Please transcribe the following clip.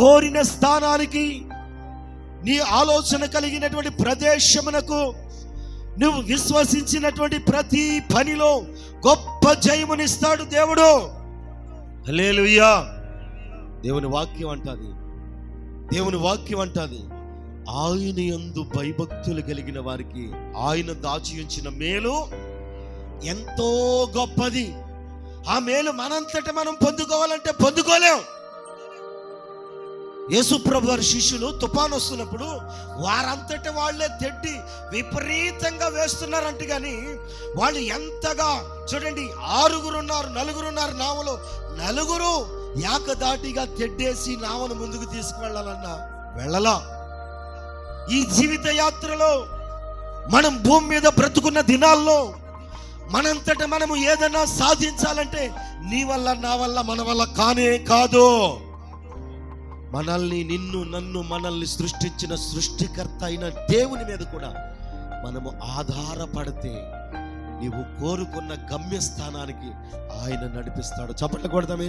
కోరిన స్థానానికి నీ ఆలోచన కలిగినటువంటి ప్రదేశమునకు నువ్వు విశ్వసించినటువంటి ప్రతి పనిలో గొప్ప జయమునిస్తాడు దేవుడు. లేలుయ్యా దేవుని వాక్యం అంటాది. దేవుని వాక్యం అంటది. ఆయన యందు భయభక్తులు కలిగిన వారికి ఆయన దాచి ఉంచిన మేలు ఎంతో గొప్పది. ఆ మేలు మనంతట మనం పొందుకోవాలంటే పొందుకోలేం. యేసుప్రభు వారి శిష్యులు తుఫాన్ వస్తున్నప్పుడు వారంతటి వాళ్ళే తెడ్డి విపరీతంగా వేస్తున్నారంట కానీ వాళ్ళు ఎంతగా చూడండి ఆరుగురు ఉన్నారు నలుగురు ఉన్నారు నావలో నలుగురు ఏకదాటిగా తెడ్డేసి నావను ముందుకు తీసుకువెళ్ళాలన్నా వెళ్ళలా. ఈ జీవిత యాత్రలో మనం భూమి మీద బ్రతుకున్న దినాల్లో మనంతట మనము ఏదైనా సాధించాలంటే నీ వల్ల నా వల్ల మన వల్ల కానే కాదు. మనల్ని నిన్ను నన్ను మనల్ని సృష్టించిన సృష్టికర్త అయిన దేవుని మీద కూడా మనము ఆధారపడితే నీవు కోరుకున్న గమ్యస్థానానికి ఆయన నడిపిస్తాడు. చప్పట్లు కొడదాం